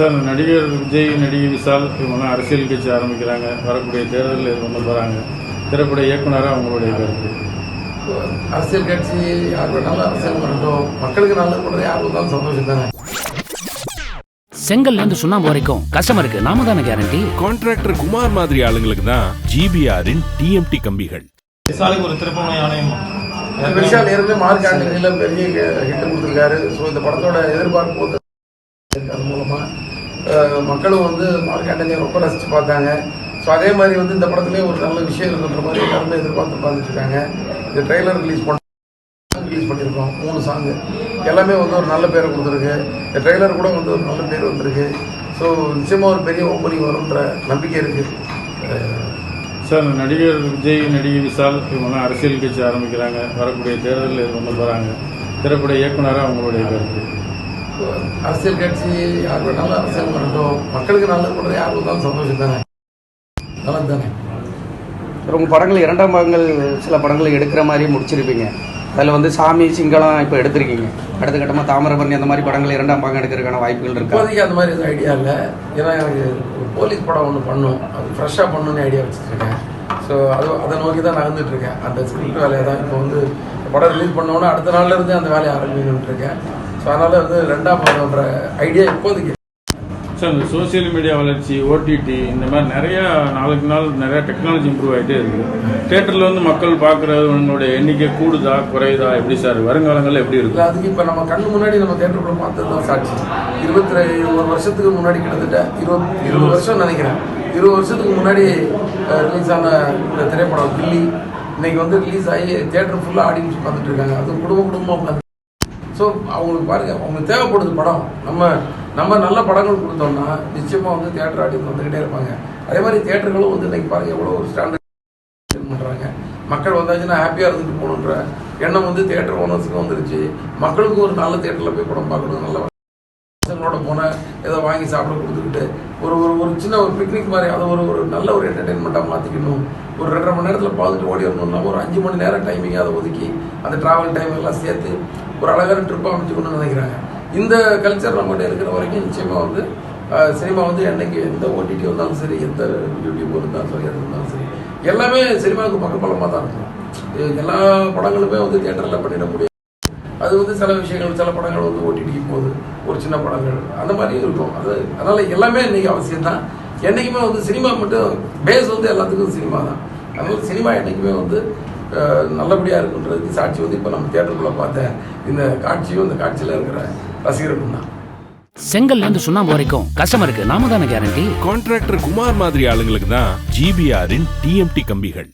Sir நடிகர் விஜய் நடிகை விஷால் இவங்கெல்லாம் அரசியல் கட்சி ஆரம்பிக்கிறாங்க. வரக்கூடிய தேர்தலில் இது பண்ண போகிறாங்க திரைப்பட இயக்குனராக அவங்களுடைய கருத்து? அரசியல் கட்சி யார் வேணாலும் அரசியல் பண்ணட்டும். மக்களுக்கு நல்லது பண்ணுறது யார் வந்தாலும் சந்தோஷம் தானே? செங்கல்ல இருந்து சுண்ணாம்பு வரைக்கும் கஸ்டமருக்கு நாம தானே கேரண்டி கான்ட்ராக்டர் குமார் மாதிரி ஆளுங்களுக்கு தான் ஜிபிஆரின் டிஎம்டி கம்பிகள். விசாலுக்கு ஒரு திருப்பமுனை ஆணையம். விஷால் ஏற்கனவே மார்க் ஆண்டனியில் பெரிய ஹிட் கொடுத்துருக்காரு. ஸோ இந்த படத்தோட எதிர்பார்ப்பு அது மூலமாக மக்களும் வந்து மார்க் ரொம்ப ரசித்து பார்த்தாங்க. ஸோ அதே மாதிரி வந்து இந்த படத்துலேயே ஒரு நல்ல விஷயம் இருக்குன்ற மாதிரி எல்லாருமே எதிர்பார்த்து பார்த்துட்டு இந்த ட்ரெய்லர் ரிலீஸ் பண்ண ரிலீஸ் பண்ணியிருக்கோம். மூணு சாங்கு எல்லாமே வந்து ஒரு நல்ல பேரை கொடுத்துருக்கு. இந்த ட்ரெய்லர் கூட வந்து ஒரு நல்ல பேர் வந்திருக்கு. ஸோ நிச்சயமாக ஒரு பெரிய ஓப்பனிங் வரும்ன்ற நம்பிக்கை இருக்குது சார் நடிகர் விஜய் நடிகை விஷால் இவங்கெல்லாம் அரசியல் கட்சி ஆரம்பிக்கிறாங்க. வரக்கூடிய தேர்தலில் இது பண்ண போகிறாங்க திரைப்பட இயக்குனராக அவங்களுடைய கருத்து. அரசியல் கட்சி யார் வேணாலும் அரசியல் பண்ணட்டும். மக்களுக்கு நல்லது பண்ணுறது யார் வந்தாலும் சந்தோஷம் தானே நல்லது தானே உங்கள் படங்கள் இரண்டாம் பாகங்கள் சில படங்களை எடுக்கிற மாதிரி முடிச்சிருப்பீங்க. அதில் வந்து சாமி சிங்களம் இப்போ எடுத்திருக்கீங்க. அடுத்த கட்டமாக தாமிரபரணி அந்த மாதிரி படங்கள் இரண்டாம் பாகம் எடுக்கிறதுக்கான வாய்ப்புகள் இருக்கா? இப்போதைக்கு அந்த மாதிரி எதுவும் ஐடியா இல்லை. ஏன்னா எனக்கு போலீஸ் படம் ஒன்று பண்ணும். அது ஃப்ரெஷ்ஷாக பண்ணணும்னு ஐடியா வச்சுருக்கேன். ஸோ அது அதை நோக்கி தான் நகர்ந்துட்டு இருக்கேன். அந்த ஸ்கிரிப்ட் வேலையை தான் இப்போ வந்து படம் ரிலீஸ் பண்ணோன்னே அடுத்த நாள்ல இருந்து அந்த வேலையை ஆரம்பிக்கணும்னு இருக்கேன். ஸோ அதனால் வந்து ரெண்டாம் படம்ன்ற ஐடியா இப்போதைக்கு. சார் இந்த சோஷியல் மீடியா வளர்ச்சி ஓடிடி இந்த மாதிரி நிறையா நாளுக்கு நாள் நிறைய டெக்னாலஜி இம்ப்ரூவ் ஆகிட்டே இருக்குது தேட்டரில் வந்து மக்கள் பார்க்குறவங்களுடைய எண்ணிக்கை கூடுதா குறையுதா? எப்படி சார்? வருங்காலங்களில் எப்படி இல்லை இருக்கும் அதுக்கு இப்போ நம்ம கண்ணு முன்னாடி நம்ம தேட்டருக்குள்ள பார்த்தது தான் சாட்சி. இருபத்தி ஒரு வருஷத்துக்கு முன்னாடி கிட்டத்தட்ட இருபது இருபது வருஷம் நினைக்கிறேன். இருபது வருஷத்துக்கு முன்னாடி ரிலீஸ் ஆன இந்த திரைப்படம் கில்லி இன்னைக்கு வந்து ரிலீஸ் ஆகி தேட்டர் ஃபுல்லாக ஆடியன்ஸ் உட்காந்துட்டு இருக்காங்க. அது குடும்ப குடும்பமாக உட்காந்து ஸோ அவங்களுக்கு பாருங்கள் அவங்களுக்கு தேவைப்படுது படம். நம்ம நம்ம நல்ல படங்கள் கொடுத்தோம்னா நிச்சயமாக வந்து தேட்டர் ஆடியன்ஸ் வந்துக்கிட்டே இருப்பாங்க. அதே மாதிரி தேட்டர்களும் வந்து இன்றைக்கி பாருங்கள் எவ்வளோ ஒரு ஸ்டாண்டர்ட் பண்ணுறாங்க மக்கள் வந்தாச்சுன்னா ஹாப்பியாக இருந்துட்டு போகணுன்ற எண்ணம் வந்து தேட்டர் ஓனர்ஸுக்கு வந்துருச்சு. மக்களுக்கும் ஒரு நல்ல தேட்டரில் போய் படம் பார்க்கணும் நல்ல பசங்களோட போன ஏதோ வாங்கி சாப்பிட கொடுத்துக்கிட்டு ஒரு ஒரு ஒரு சின்ன ஒரு பிக்னிக் மாதிரி அதை ஒரு ஒரு நல்ல ஒரு என்டர்டெயின்மெண்ட்டாக மாற்றிக்கணும் ஒரு ரெண்டரை மணி நேரத்தில் பார்த்துட்டு ஓடி வரணும்னா ஒரு அஞ்சு மணி நேரம் டைமிங் அதை ஒதுக்கி அந்த ட்ராவல் டைம் எல்லாம் சேர்த்து ஒரு அழகான ட்ரிப்பாக அமைச்சுக்கணும்னு நினைக்கிறாங்க. இந்த கல்ச்சர் நம்மகிட்ட இருக்கிற வரைக்கும் நிச்சயமாக வந்து சினிமா வந்து என்னைக்கு எந்த ஓடிடி வந்தாலும் சரி எந்த யூடியூப் இருந்தாலும் சரி எது இருந்தாலும் சரி எல்லாமே சினிமாவுக்கு பக்கபலமாக தான் இருக்கும். எல்லா படங்களுமே வந்து தியேட்டரில் பண்ணிட முடியும் அது வந்து சில விஷயங்கள் சில படங்கள் வந்து ஓடிடிக்கு போகுது. ஒரு சின்ன படங்கள். அந்த மாதிரி இருக்கும். அது அதனால எல்லாமே இன்னைக்கு அவசியம் தான் என்றைக்குமே வந்து சினிமா மட்டும் பேஸ் வந்து எல்லாத்துக்கும் சினிமா தான். அதனால சினிமா என்றைக்குமே வந்து அஹ், நல்லபடியா இருக்குன்றதுக்கு சாட்சி வந்து இப்போ நம்ம தியேட்டருக்குள்ள பார்த்த இந்த காட்சியும் இந்த காட்சியில் இருக்கிற ரசிகர்களும் தான். செங்கல்ல இருந்து சுண்ணாம்பு வரைக்கும் கஸ்டமருக்கு நாம தானே கேரண்டி கான்ட்ராக்டர் குமார் மாதிரி ஆளுங்களுக்கு தான் ஜிபிஆரின் டிஎம்டி கம்பிகள்.